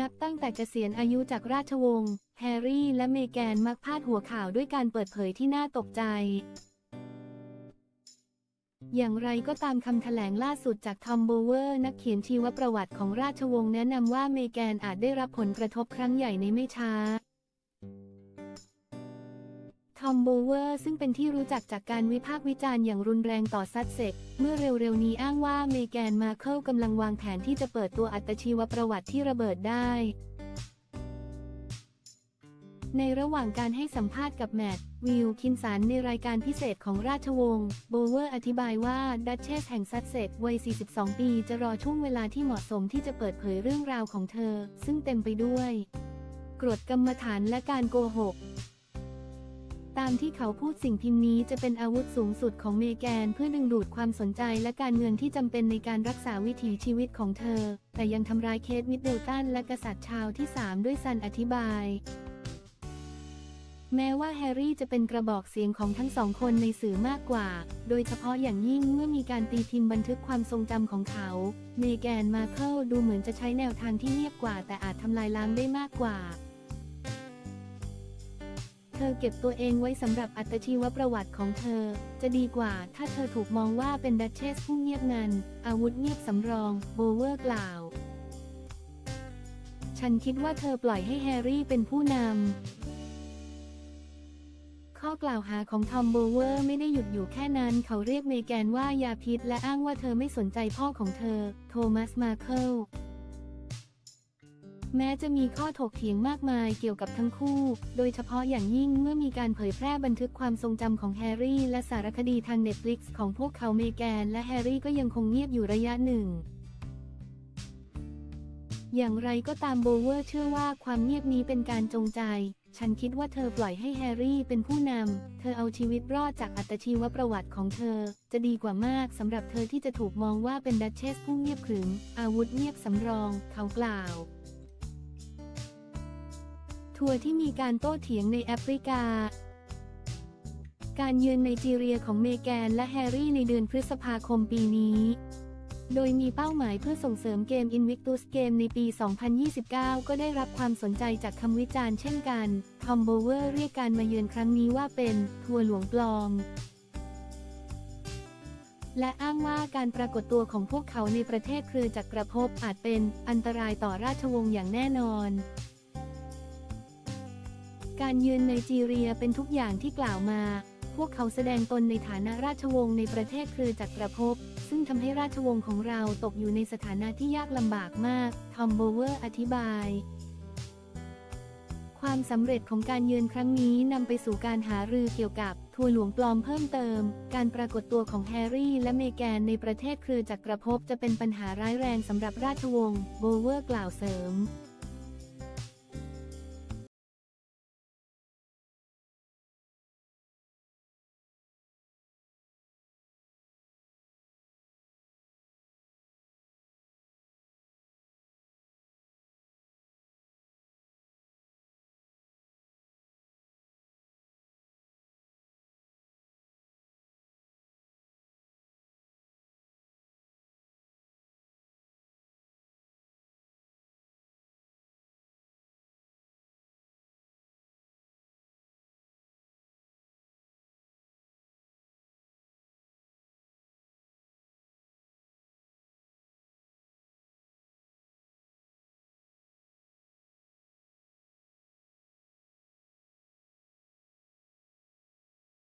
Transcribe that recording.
นับตั้งแต่เกษียณอายุจากราชวงศ์แฮร์รี่และเมแกนมักพาดหัวข่าวด้วยการเปิดเผยที่น่าตกใจ อย่างไรก็ตามคำแถลงล่าสุดจากทอมโบเวอร์ นักเขียนชีวประวัติของราชวงศ์แนะนำว่าเมแกนอาจได้รับผลกระทบครั้งใหญ่ในไม่ช้า อมโบเวอร์ซึ่งเป็นที่รู้จักจากการวิพากษ์วิจารณ์อย่างรุนแรงต่อซัสเซ็กเมื่อเร็วๆนี้อ้างว่าเมแกนมาเคิลกำลังวางแผนที่จะเปิดตัวอัตชีวประวัติที่ระเบิดได้ ในระหว่างการให้สัมภาษณ์กับแมตต์วิลคินสันในรายการพิเศษของราชวงศ์โบเวอร์อธิบายว่า ดัชเชสแห่งซัสเซ็กวัย 42 ปี จะรอช่วงเวลาที่เหมาะสมที่จะเปิดเผยเรื่องราวของเธอ ซึ่งเต็มไปด้วยกรดกรรมฐานและการโกหก ตามที่เขาพูดสิ่งพิมพ์นี้จะเป็นอาวุธสูงสุดของเมแกนเพื่อดึงดูดความสนใจและการเงินที่จำเป็นในการรักษาวิถีชีวิตของเธอ แต่ยังทำร้ายเคทมิดเดลตันและกษัตริย์ชาวที่ 3 ด้วยซันอธิบาย แม้ว่าแฮร์รี่จะเป็นกระบอกเสียงของทั้งสองคนในสื่อมากกว่า โดยเฉพาะอย่างยิ่งเมื่อมีการตีพิมพ์บันทึกความทรงจำของเขา เมแกนมาเคิลดูเหมือนจะใช้แนวทางที่เงียบกว่า แต่อาจทำลายล้างได้มากกว่า เธอเก็บตัวเองไว้สำหรับอัตชีวประวัติของเธอ จะดีกว่าถ้าเธอถูกมองว่าเป็นดัชเชสผู้เงียบงัน อาวุธเงียบสำรอง โบเวอร์กล่าว ฉันคิดว่าเธอปล่อยให้แฮร์รี่เป็นผู้นำ ข้อกล่าวหาของทอมโบเวอร์ไม่ได้หยุดอยู่แค่นั้น เขาเรียกเมแกนว่ายาพิษ และอ้างว่าเธอไม่สนใจพ่อของเธอ โทมัสมาเคิล แม้จะมีข้อถกเถียงมากมายเกี่ยวกับทั้งคู่ โดยเฉพาะอย่างยิ่งเมื่อมีการเผยแพร่บันทึกความทรงจำของแฮร์รี่และสารคดีทางเน็ตฟลิกซ์ของพวกเขาเมแกนและแฮร์รี่ก็ยังคงเงียบอยู่ระยะหนึ่ง อย่างไรก็ตามโบเวอร์เชื่อว่าความเงียบนี้เป็นการจงใจ ฉันคิดว่าเธอปล่อยให้แฮร์รี่เป็นผู้นำ เธอเอาชีวิตรอดจากอัตชีวประวัติของเธอ จะดีกว่ามากสำหรับเธอที่จะถูกมองว่าเป็นดัชเชสผู้เงียบขรึม อาวุธเงียบสำรอง เขากล่าว ทัวร์ที่มีการโต้เถียงในแอฟริกา การเยือนไนจีเรียของเมแกนและแฮร์รี่ในเดือนพฤษภาคมปีนี้ โดยมีเป้าหมายเพื่อส่งเสริมเกม Invictus Game ในปี 2029 ก็ได้รับความสนใจจากคำวิจารณ์เช่นกัน ทอมโบเวอร์เรียกการมาเยือนครั้งนี้ว่าเป็นทัวร์หลวงปลอมและอ้างว่าการปรากฏตัวของพวกเขาในประเทศเครือจักรภพอาจเป็นอันตรายต่อราชวงศ์อย่างแน่นอน การเยือนไนจีเรียเป็นทุกอย่างที่กล่าวมา พวกเขาแสดงตนในฐานะราชวงศ์ในประเทศเครือจักรภพ ซึ่งทำให้ราชวงศ์ของเราตกอยู่ในสถานะที่ยากลำบากมาก ทอมโบเวอร์อธิบายความสำเร็จของการเยือนครั้งนี้นำไปสู่การหารือเกี่ยวกับทัวร์หลวงปลอมเพิ่มเติม การปรากฏตัวของแฮร์รี่และเมแกนในประเทศเครือจักรภพจะเป็นปัญหาร้ายแรงสำหรับราชวงศ์โบเวอร์กล่าวเสริม